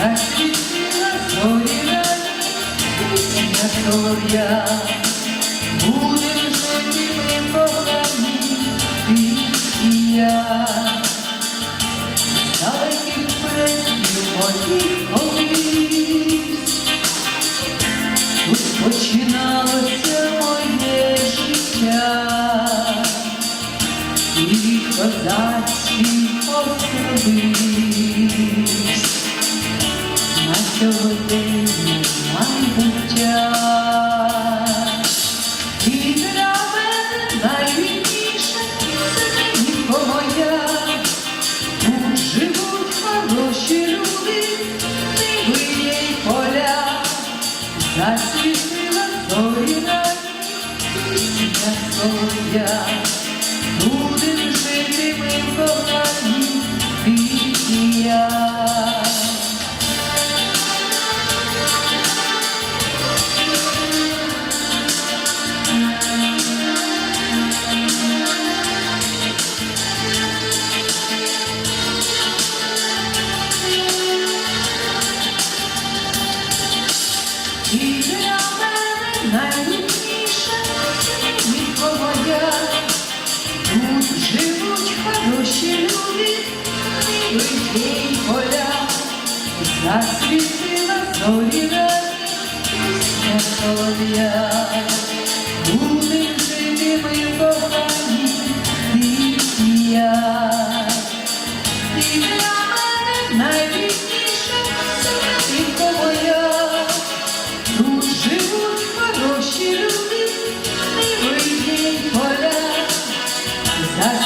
засвітила зоря, пісня солов'я. Будем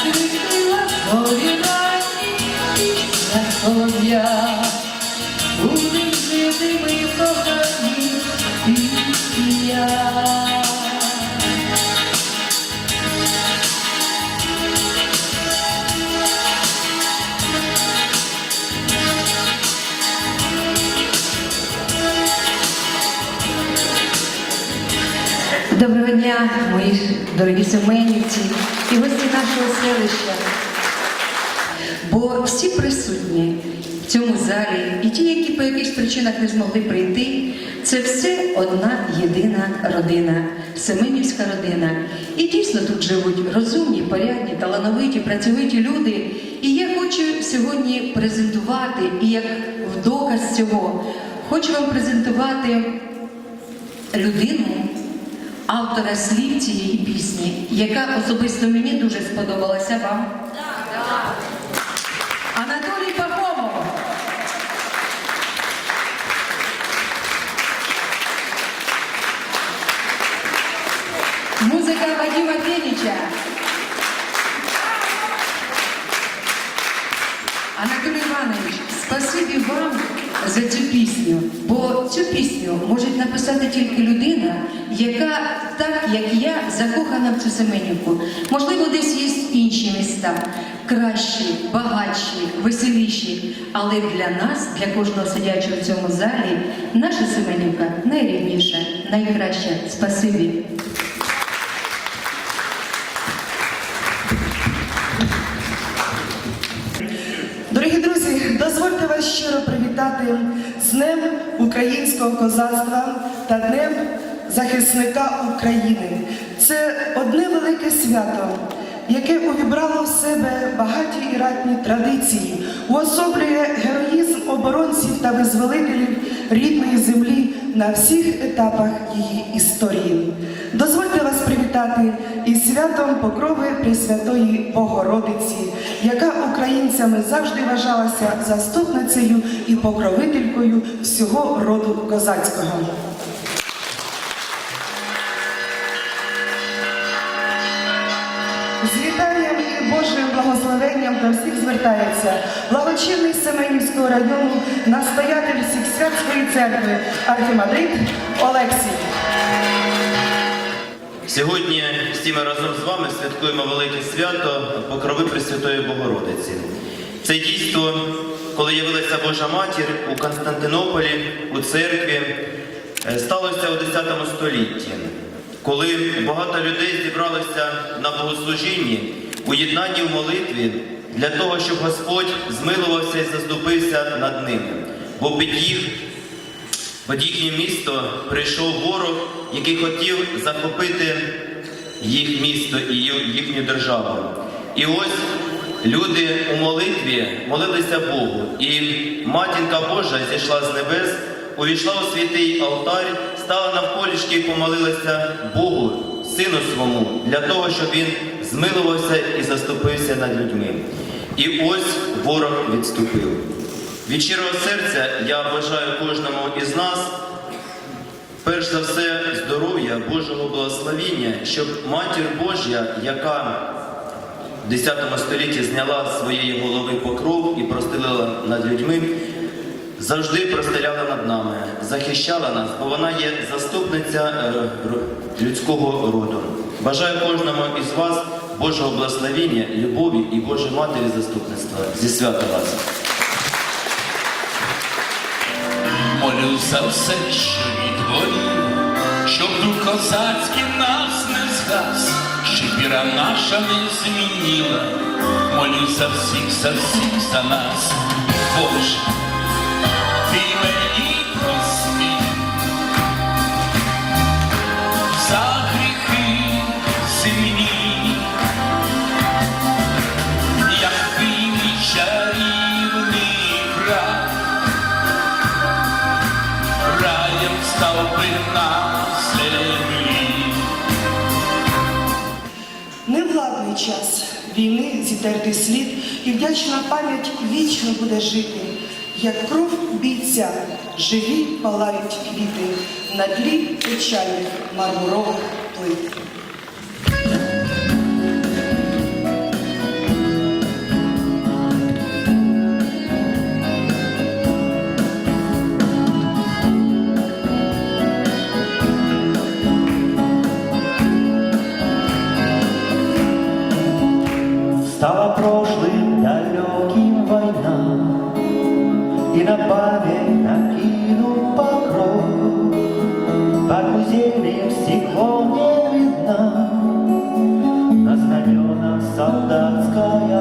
Засвітила зоріна, дорогі семенівці і гості нашого селища. Бо всі присутні в цьому залі, і ті, які по якихось причинах не змогли прийти, це все одна єдина родина, Семенівська родина. І дійсно тут живуть розумні, порядні, талановиті, працьовиті люди. І я хочу сьогодні презентувати, і як в доказ цього, хочу вам презентувати людину, автора слів цієї пісні, яка особисто мені дуже сподобалася вам. Анатолій Пахомов. Музика Вадима Пеніча. Анатолій Іванович, спасибі вам за цю пісню, пісню може написати тільки людина, яка так як я закохана в цю Семенівку. Можливо, десь є інші міста, кращі, багатші, веселіші. Але для нас, для кожного сидячого в цьому залі, наша Семенівка найрідніша, найкраща. Спасибі. Дорогі друзі, дозвольте вас щиро привітати Днем українського козацтва та Днем захисника України. Це одне велике свято, яке увібрало в себе багаті і ратні традиції, уособлює героїзм оборонців та визволителів рідної землі на всіх етапах її історії. Дозвольте вас привітати святом Покрови Пресвятої Богородиці, яка українцями завжди вважалася заступницею і покровителькою всього роду козацького. З вітанням і Божим благословенням до всіх звертається благочинний Семенівського району, настоятель всіх святської церкви архімандрит Олексій. Сьогодні всі ми разом з вами святкуємо велике свято Покрови Пресвятої Богородиці. Це дійство, коли явилася Божа Матір у Константинополі, у церкві, е, сталося у 10 столітті, коли багато людей зібралося на богослужінні, у єднанні в молитві для того, щоб Господь змилувався і заступився над ними. попід їх під їхнє місто прийшов ворог, який хотів захопити їх місто і їхню державу. І ось люди у молитві молилися Богу, і матінка Божа зійшла з небес, увійшла у святий алтар, стала навколішки і помолилася Богу, сину свому, для того, щоб він змилувався і заступився над людьми. І ось ворог відступив. Від щирого серця я бажаю кожному із нас Перш за все, здоров'я, Божого благословіння, щоб Матір Божя, яка в 10 столітті зняла своєї голови покров і простелила над людьми, завжди простеляла над нами, захищала нас, бо вона є заступниця е, людського роду. Бажаю кожному із вас Божого благословіння, любові і Божої Матері заступництва. Зі свята вас! Молю за все, що відворів, щоб дух козацький нас не згас, щоб віра наша не змінила, Молю за всіх, за всіх, за нас, Боже, війни зітертий слід, і вдячна пам'ять вічно буде жити. Як кров бійця, живі палають квіти на тлі печальних мармурових плит. Память накинул покров. Под кузельным стеклом не видна На знаменах солдатская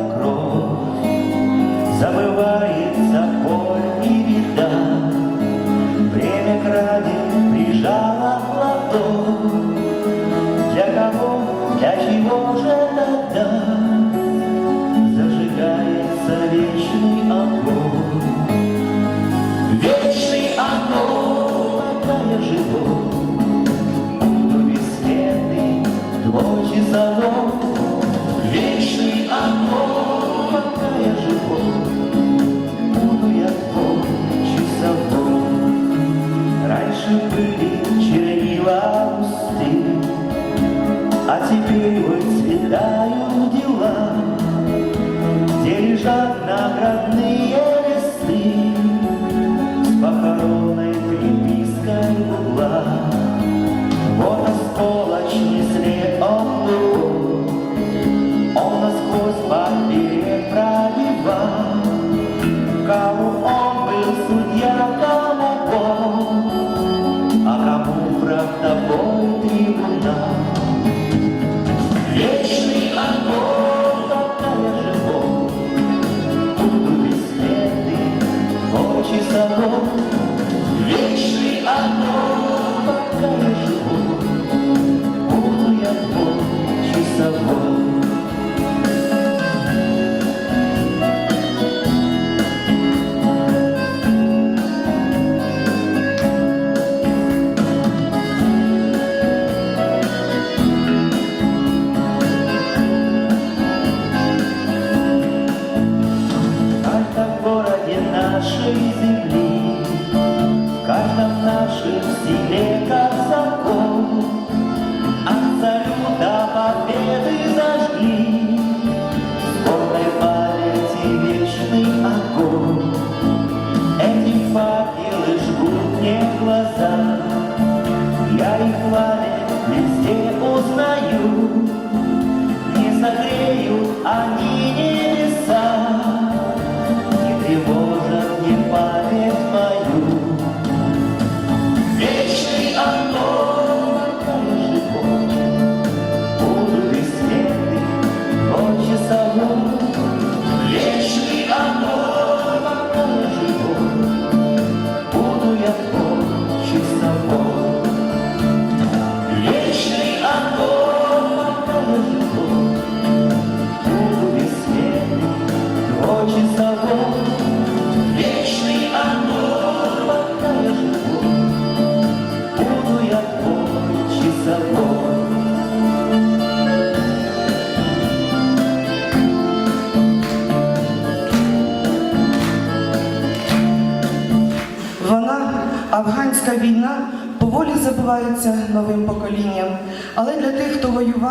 теперь выцветают дела,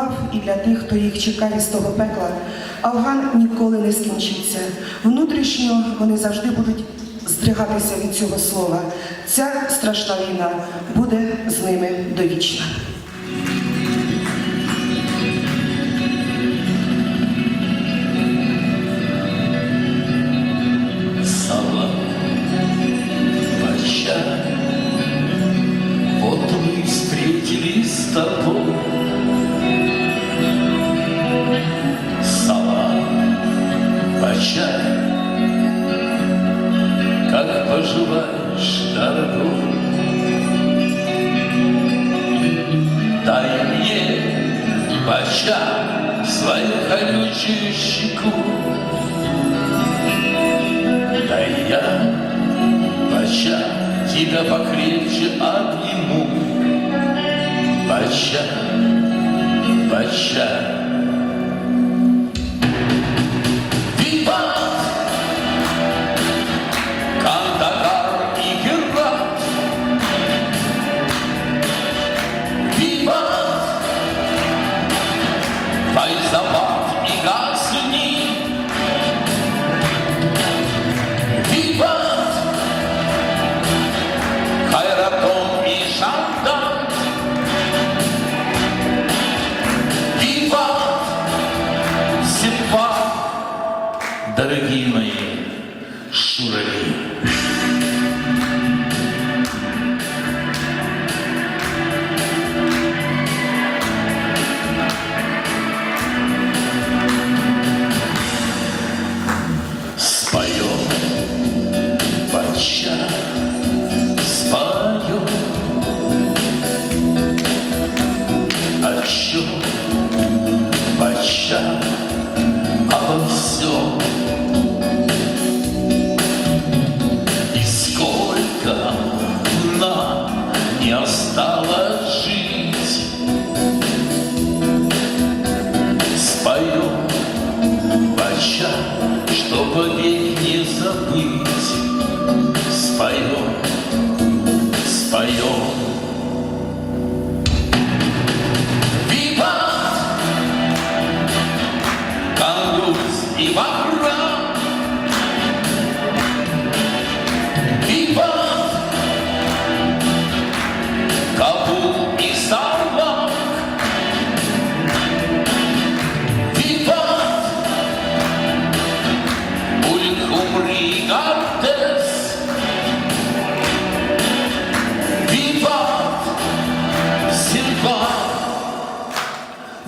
слав і для тих, хто їх чекає з того пекла, Афган ніколи не скінчиться. Внутрішньо вони завжди будуть здригатися від цього слова. Ця страшна війна буде з ними довічна.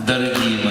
дорогі.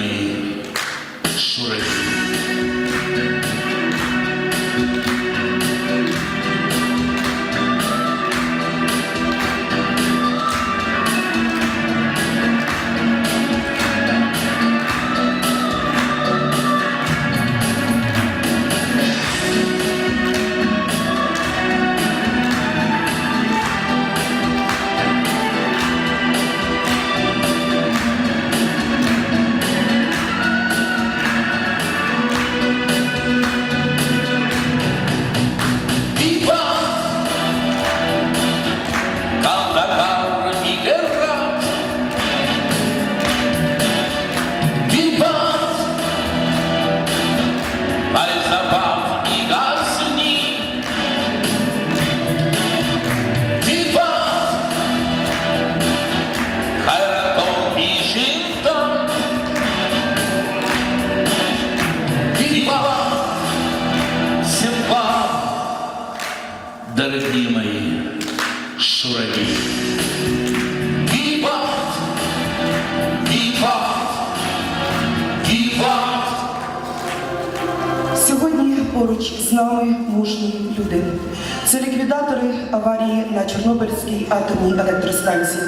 атомній електростанції.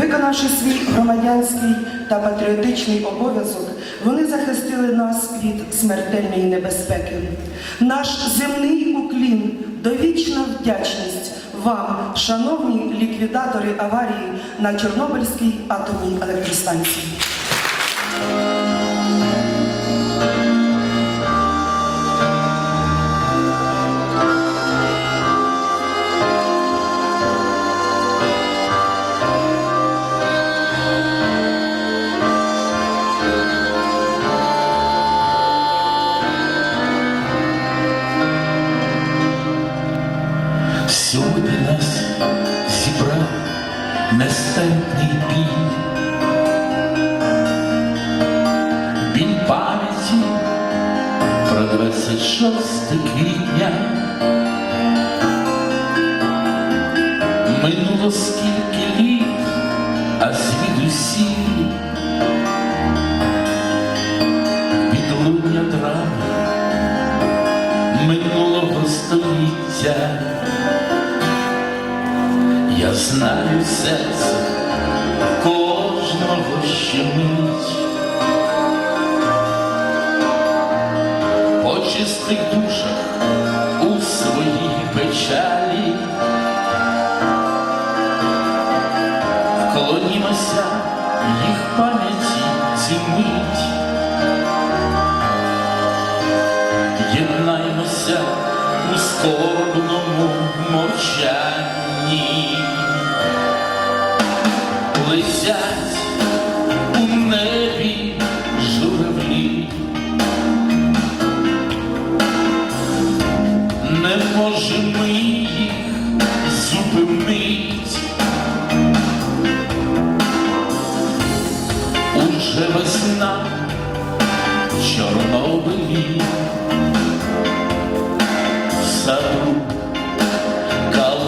Виконавши свій громадянський та патріотичний обов'язок, вони захистили нас від смертельної небезпеки. Наш земний уклін, довічна вдячність вам, шановні ліквідатори аварії на Чорнобильській атомній електростанції.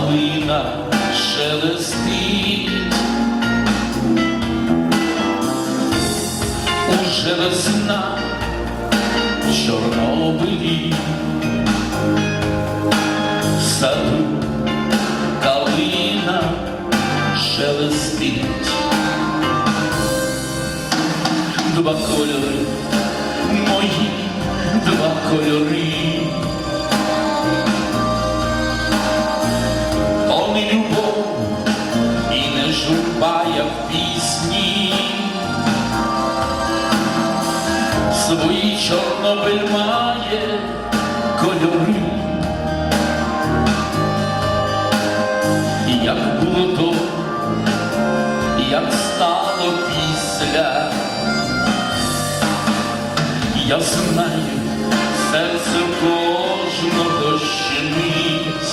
калина шелестить, уже весна в Чорнобилі, в саду калина шелестить, два кольори мої, два кольори. Чорнобиль має кольори, як було то, як стало після, я знаю серце кожного щемить,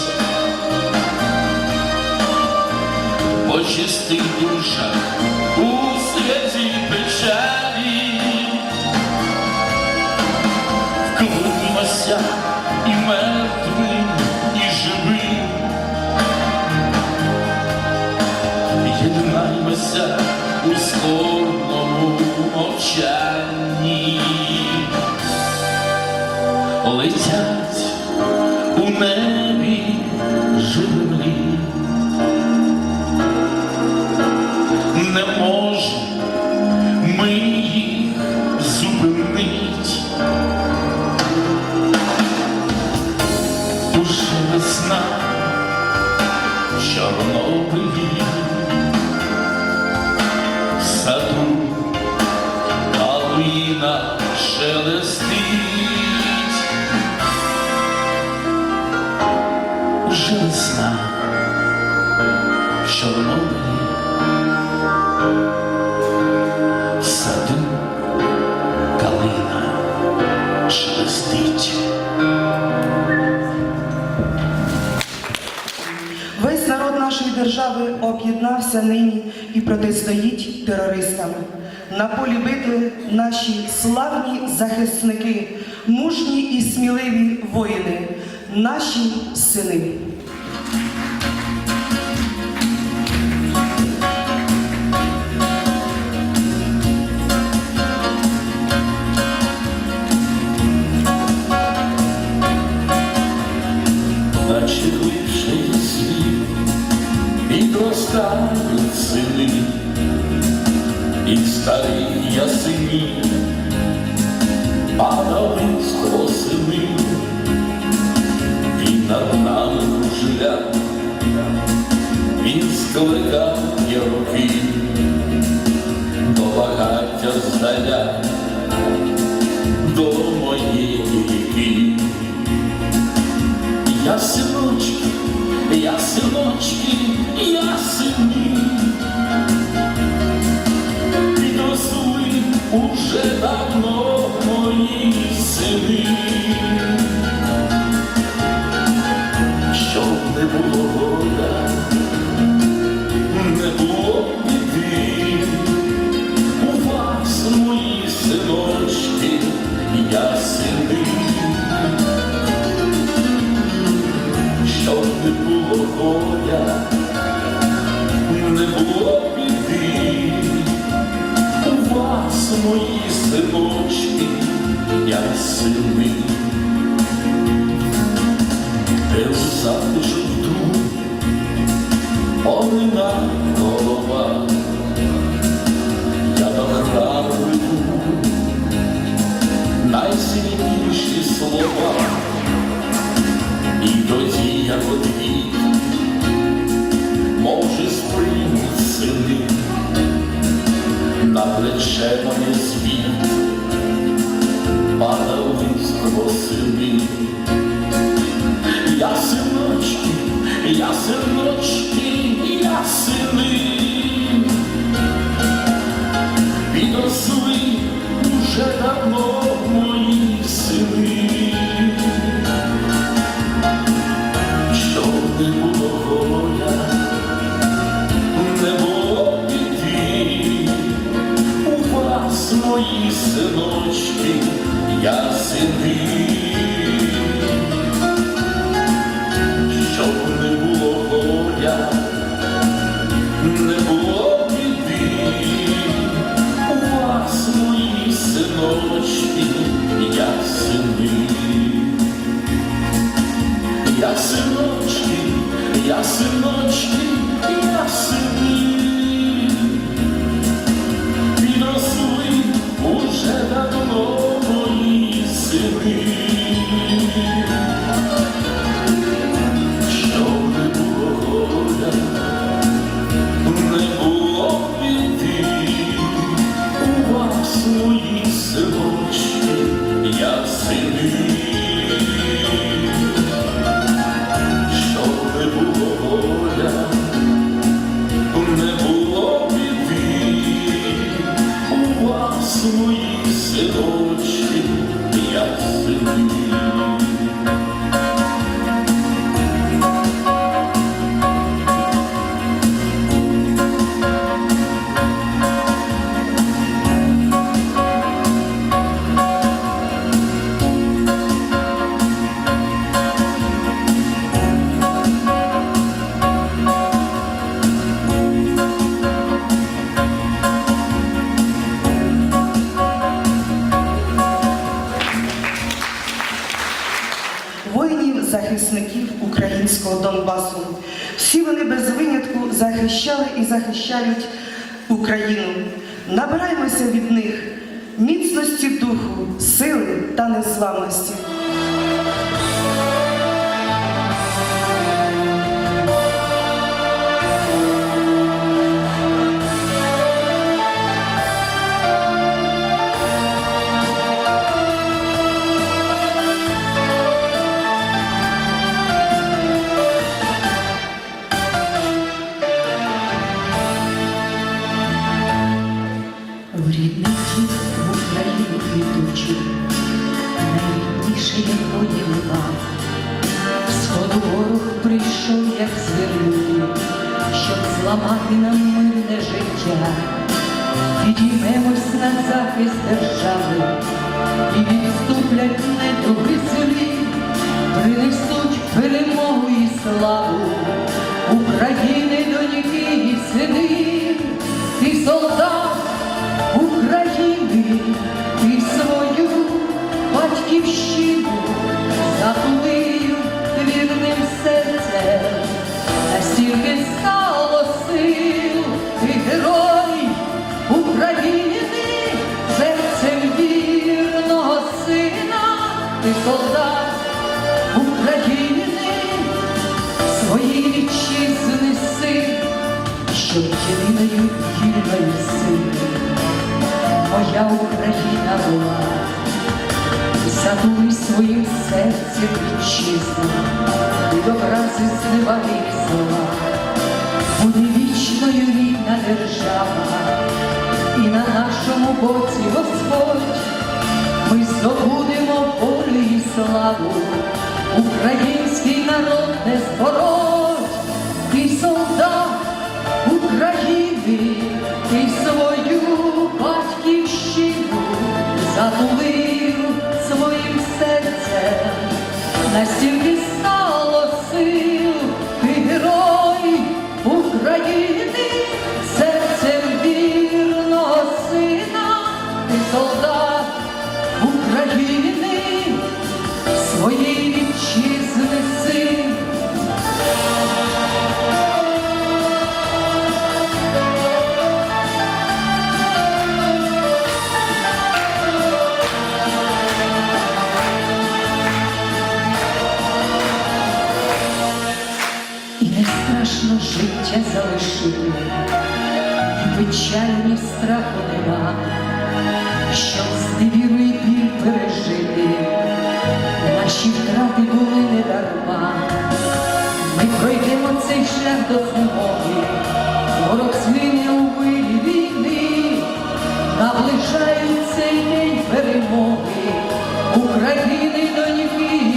по чистих душах у святі печаль. славні захисники, мужні і сміливі воїни, наші сини. Стали сини і старі ясині падали з осени, і над нами кружля, він до багаття здаля. до синочки, я сини. Підросли уже давно я синочки, Донбасу. Всі вони без винятку захищали і захищають Україну. Набираємося від них міцності духу, сили та незламності. Ворог прийшов, як звернути, щоб зламати нам мирне життя. Підіймемось на захист держави і відступлять недобрі злі, принесуть перемогу і славу України доньки і сини, ти солдат України, ти свою батьківщину серцем, настільки стало сил, ти герой України, серцем вірного сина, ти солдат України, своєї вітчизни син, що єдиною вільною силою моя Україна була, задуй своїм серцем вітчизну, від образи і зла, буде вічною рідна держава, і на нашому боці Господь, ми здобудемо волю і славу, український народ не збороть, ти солдат України, ти свою настільки стало залишили, печальні страху нема, щоб з невіру і біль пережити, наші втрати були не дарма. Ми пройдемо цей шлях до змоги, ворог свине у вирі війни, наближають цей день перемоги, України доньки і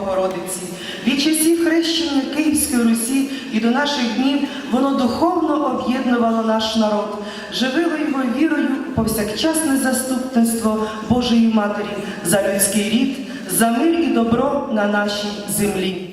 Богородиці. Від часів хрещення Київської Русі і до наших днів воно духовно об'єднувало наш народ, живило його вірою повсякчасне заступництво Божої Матері за людський рід, за мир і добро на нашій землі.